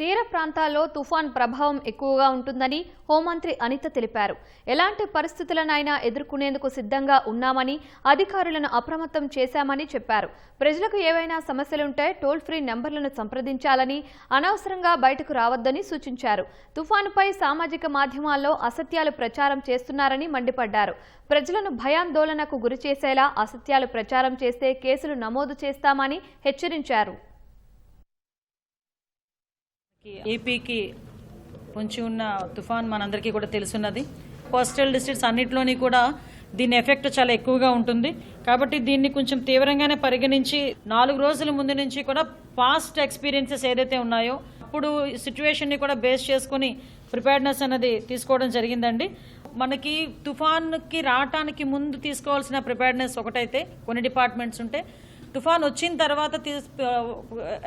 తీర ప్రాంతాల్లో తుఫాన్ ప్రభావం ఎక్కువగా ఉంటుందని హోంమంత్రి అనిత తెలిపారు. ఎలాంటి పరిస్థితులనైనా ఎదుర్కొనేందుకు సిద్ధంగా ఉన్నామని అధికారులను అప్రమత్తం చేశామని చెప్పారు. ప్రజలకు ఏవైనా సమస్యలుంటే టోల్ ఫ్రీ నెంబర్లను సంప్రదించాలని అనవసరంగా బయటకు రావద్దని సూచించారు. తుఫానుపై సామాజిక మాధ్యమాల్లో అసత్యాలు ప్రచారం చేస్తున్నారని మండిపడ్డారు. ప్రజలను భయాందోళనకు గురిచేసేలా అసత్యాలు ప్రచారం చేస్తే కేసులు నమోదు చేస్తామని హెచ్చరించారు. ఏపీకి పొంచి ఉన్న తుఫాన్ మనందరికీ కూడా తెలుసున్నది. కోస్టల్ డిస్ట్రిక్ట్స్ అన్నింటిలోని కూడా దీని ఎఫెక్ట్ చాలా ఎక్కువగా ఉంటుంది. కాబట్టి దీన్ని కొంచెం తీవ్రంగానే పరిగణించి నాలుగు రోజుల ముందు నుంచి కూడా పాస్ట్ ఎక్స్పీరియన్సెస్ ఏదైతే ఉన్నాయో అప్పుడు సిచ్యువేషన్ని కూడా బేస్ చేసుకుని ప్రిపేర్నెస్ అనేది తీసుకోవడం జరిగిందండి. మనకి తుఫాన్కి రావటానికి ముందు తీసుకోవాల్సిన ప్రిపేర్నెస్ ఒకటైతే కొన్ని డిపార్ట్మెంట్స్ ఉంటే తుఫాన్ వచ్చిన తర్వాత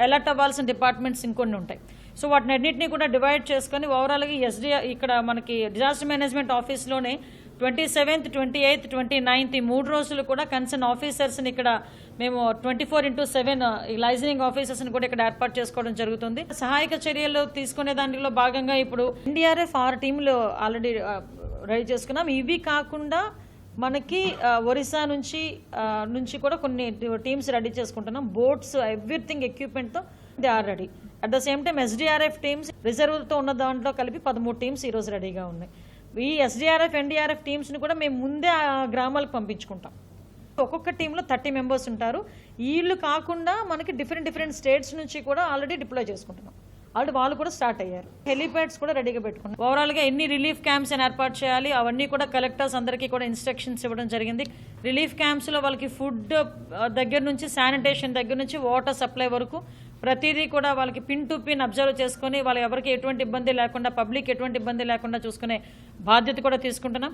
అలర్ట్ అవ్వాల్సిన డిపార్ట్మెంట్స్ ఇంకొన్ని ఉంటాయి. సో వాటిని అన్నింటినీ కూడా డివైడ్ చేసుకొని ఓవరాల్గా ఎస్డి ఇక్కడ మనకి డిజాస్టర్ మేనేజ్మెంట్ ఆఫీస్లోనే twenty seventh twenty eighth twenty ninth ఈ మూడు రోజులు కూడా కన్సర్న్ ఆఫీసర్స్ని ఇక్కడ మేము ట్వంటీ ఫోర్ ఇంటూ సెవెన్ ఈ లైజనింగ్ ఆఫీసర్స్ని కూడా ఇక్కడ ఏర్పాటు చేసుకోవడం జరుగుతుంది. సహాయక చర్యలు తీసుకునే దానిలో భాగంగా ఇప్పుడు ఎన్డీఆర్ఎఫ్ ఆరు టీంలు ఆల్రెడీ రెడీ చేసుకున్నాం. ఇవి కాకుండా మనకి uh, ఒరిస్సా నుంచి uh, నుంచి కూడా కొన్ని టీమ్స్ రెడీ చేసుకుంటున్నాం. Boats everything ఎక్విప్మెంట్తో they are ready. At the same time SDRF teams రిజర్వ్తో ఉన్న దాంట్లో కలిపి పదమూడు టీమ్స్ ఈరోజు రెడీగా ఉన్నాయి. ఈ ఎస్డిఆర్ఎఫ్ ఎన్డీఆర్ఎఫ్ టీమ్స్ని కూడా మేము ముందే ఆ గ్రామాలకు పంపించుకుంటాం. ఒక్కొక్క టీంలో థర్టీ మెంబర్స్ ఉంటారు. వీళ్ళు కాకుండా మనకి డిఫరెంట్ డిఫరెంట్ స్టేట్స్ నుంచి కూడా ఆల్రెడీ డిప్లాయ్ చేసుకుంటున్నాం. ఆల్రెడీ వాళ్ళు కూడా స్టార్ట్ అయ్యారు. హెలిప్యాడ్స్ కూడా రెడీగా పెట్టుకున్నాం. ఓవరాల్గా ఎన్ని రిలీఫ్ క్యాంప్స్ అని ఏర్పాటు చేయాలి. అవన్నీ కూడా కలెక్టర్స్ అందరికీ కూడా ఇన్స్ట్రక్షన్స్ ఇవ్వడం జరిగింది. రిలీఫ్ క్యాంప్స్లో వాళ్ళకి ఫుడ్ దగ్గర నుంచి శానిటేషన్ దగ్గర నుంచి వాటర్ సప్లై వరకు ప్రతిదీ కూడా వాళ్ళకి పిన్ టు పిన్ అబ్జర్వ్ చేసుకొని వాళ్ళు ఎవరికి ఎటువంటి ఇబ్బంది లేకుండా పబ్లిక్ ఎటువంటి ఇబ్బంది లేకుండా చూసుకునే బాధ్యత కూడా తీసుకుంటున్నాం.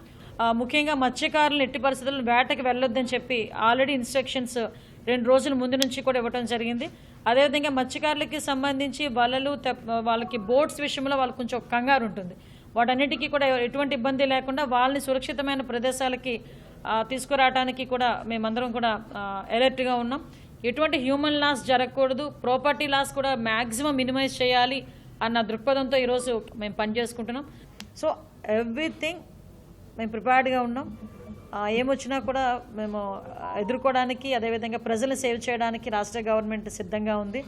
ముఖ్యంగా మత్స్యకారులను ఎట్టి పరిస్థితులను వేటకి వెళ్ళొద్దని చెప్పి ఆల్రెడీ ఇన్స్ట్రక్షన్స్ రెండు రోజుల ముందు నుంచి కూడా ఇవ్వడం జరిగింది. అదేవిధంగా మత్స్యకారులకి సంబంధించి వలలు వాళ్ళకి బోట్స్ విషయంలో వాళ్ళకి కొంచెం కంగారు ఉంటుంది. వాటన్నిటికీ కూడా ఎటువంటి ఇబ్బంది లేకుండా వాళ్ళని సురక్షితమైన ప్రదేశాలకి తీసుకురావడానికి కూడా మేమందరం కూడా అలర్ట్గా ఉన్నాం. ఎటువంటి హ్యూమన్ లాస్ జరగకూడదు. ప్రాపర్టీ లాస్ కూడా మ్యాక్సిమం మినిమైజ్ చేయాలి అన్న దృక్పథంతో ఈరోజు మేము పనిచేసుకుంటున్నాం. సో ఎవ్రీథింగ్ మేము ప్రిపేర్డ్గా ఉన్నాం. ఏమొచ్చినా కూడా మేము ఎదుర్కోవడానికి అదేవిధంగా ప్రజలను సేవ్ చేయడానికి రాష్ట్ర గవర్నమెంట్ సిద్ధంగా ఉంది.